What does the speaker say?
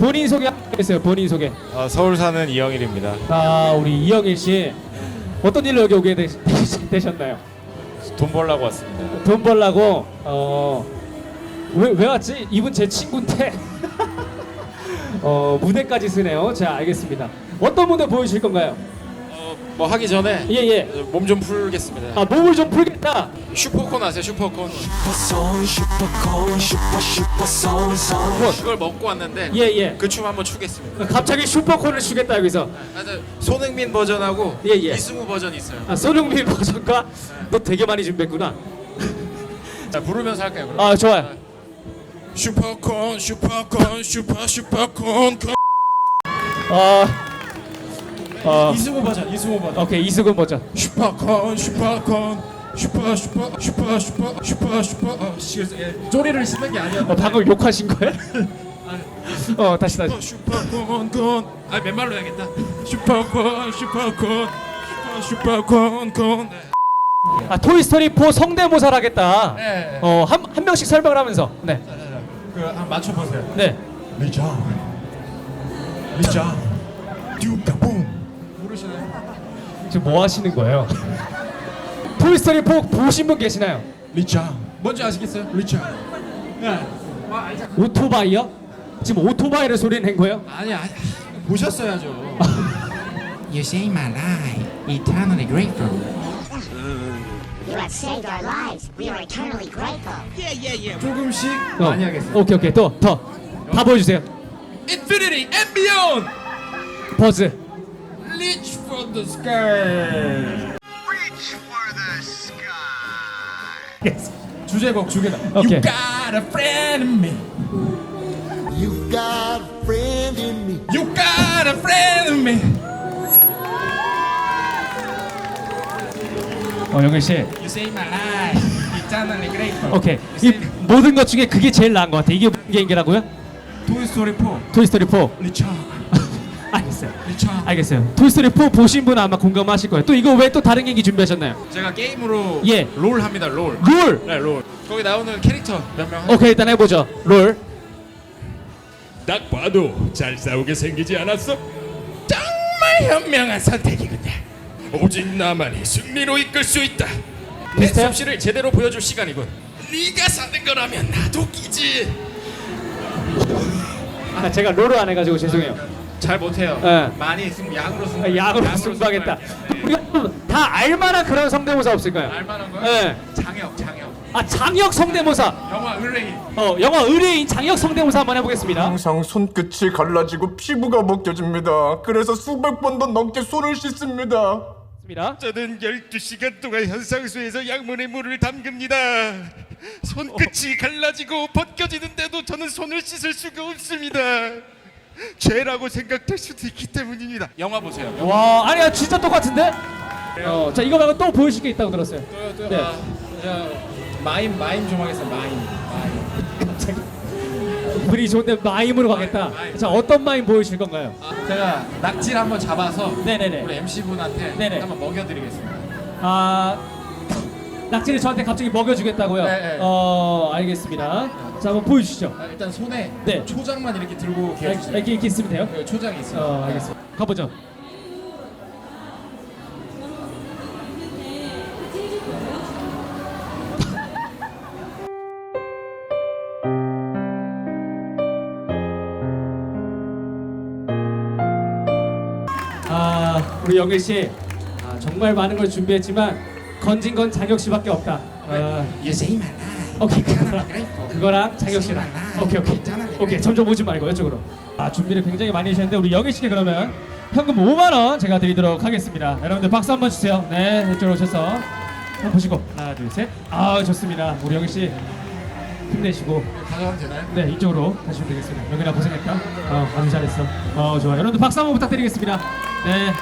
본인 소개 하겠어요. 본인 소개. 어, 서울 사는 이영일입니다. 아 우리 이영일 씨 어떤 일로 여기 오게 되, 셨나요 돈 벌라고 왔습니다. 돈 벌라고 어왜 왜 왔지? 이분 제 친구인데 어 무대까지 쓰네요. 자 알겠습니다. 어떤 무대 보여주실 건가요? 어, 뭐 하기 전에 예 예. 몸 좀 풀겠습니다. 아 몸을 좀 풀겠다. 슈퍼콘 아세요? 슈퍼콘. 그걸 먹고 왔는데 예 예. 그 춤 한번 추겠습니다. 갑자기 슈퍼콘을 추겠다 여기서. 아, 저 손흥민 버전하고 예, 예. 이승우 버전이 있어요. 아 손흥민 버전과 너 되게 많이 준비했구나. 자 부르면서 할까요? 그럼? 아 좋아요. 슈퍼콘 슈퍼콘 슈퍼 슈퍼콘 콘. 어. 어. 이승우 버전 이승우 버전. 오케이 이수근 버전. 슈퍼콘 슈퍼콘 슈퍼 슈퍼 슈퍼 슈퍼 슈퍼 슈퍼 어, 시, 예, 쪼리를 쓰는 게 어, 아니었는데 방금 욕하신 거예요? 어 다시 다시. 슈퍼콘 콘 아 맨말로 해야겠다 슈퍼콘 슈퍼콘 슈퍼 슈퍼콘 콘 아 토이스토리 4 성대모사를 하겠다. 네. 어한 한 명씩 설명을 하면서. 네. 그한 맞춰 보세요 네. 리자 리자 듀카붐 모르시나요? 지금 뭐 하시는 거예요? 토이스토리 4 보신 분 계시나요? 리자 뭔지 아시겠어요? 리자 오토바이요? 지금 오토바이를 소리 낸 거예요? 아니 아니 보셨어야죠 You saved my life. Eternally grateful. You have saved our lives. We are eternally grateful. 조금씩 어. 많이 하겠습니다 오케이 오케이 또 더. 다 보여주세요. Infinity and beyond 버즈. Reach for the sky 주제곡 주제다 오케이. You got a friend in me You got a friend in me. You got a friend in me 어 영일 씨. You saved my life Eternally grateful 오케이. 이 모든 것 중에 그게 제일 나은 것 같아. 이게 무슨 개인기라고요? 토이스토리 4 토이스토리 4. 리차 알겠어요. 리차 알겠어요. 토이스토리 4 보신 분 아마 공감하실 거예요. 또 이거 왜 또 다른 얘기 준비하셨나요? 제가 게임으로 예. 롤 합니다 롤 롤. 네, 롤. 거기 나오는 캐릭터 몇명 오케이 일단 해보죠. 롤. 딱 봐도 잘 싸우게 생기지 않았어? 정말 현명한 선택이군요. 오직 나만이 승리로 이끌 수 있다. 비슷해요? 섭씨를 제대로 보여줄 시간이군. 네가 사는 거라면 나도 끼지. 아 제가 롤을 안 해가지고 죄송해요. 잘 못해요. 네. 많이 승 야구로 승. 아, 야구로 승부하겠다. 우리가 좀다 알만한 그런 성대모사 없을까요? 알만한 거요? 네. 장혁, 장혁. 아 장혁 성대모사. 영화 의뢰인. 어 영화 의뢰인 장혁 성대모사 한번 해보겠습니다. 항상 손끝이 갈라지고 피부가 벗겨집니다. 그래서 수백 번도 넘게 손을 씻습니다. 좋습니다. 저는 12시간 동안 현상수에서 약물의 물을 담급니다. 손끝이 갈라지고 벗겨지는데도 저는 손을 씻을 수가 없습니다. 죄라고 생각될 수도 있기 때문입니다. 영화 보세요. 와 아니야 진짜 똑같은데? 어, 자 이거 말고 또 보여줄 게 있다고 들었어요. 또요, 또요. 네. 아, 자, 마임, 마임 좀 하겠습니다. 마임. 마임. 분이 좋은데 마임으로 가겠다. 마임. 자 어떤 마임 보여주실 건가요? 아, 제가 낙지를 한번 잡아서 네네네. 우리 MC 분한테 네네. 한번 먹여드리겠습니다. 아 낙지를 저한테 갑자기 먹여주겠다고요? 네, 네. 어 알겠습니다. 자 한번 보여주시죠. 아, 일단 손에 네. 초장만 이렇게 들고 아, 계세요. 이렇게 이렇게 있으면 돼요? 여기 초장이 있어요. 어 알겠습니다. 가보죠. 아 우리 영일 씨 아, 정말 많은 걸 준비했지만 건진 건 장혁 씨밖에 없다. 아, You my life. 오케이. 그거랑. 그거랑. 장혁 씨랑 오케이 오케이. 오케이 점점 오지 말고 이쪽으로. 아 준비를 굉장히 많이 하셨는데 우리 영희 씨께 그러면 현금 5만 원 제가 드리도록 하겠습니다. 여러분들 박수 한번 주세요. 네 이쪽으로 오셔서. 한번 보시고. 하나 둘셋아 좋습니다. 우리 영희 씨 힘내시고. 가져가면 되나요? 네 이쪽으로 가시면 되겠습니다. 영희나 고생했다. 어 아주 잘했어. 어 좋아 여러분들 박수 한번 부탁드리겠습니다. 네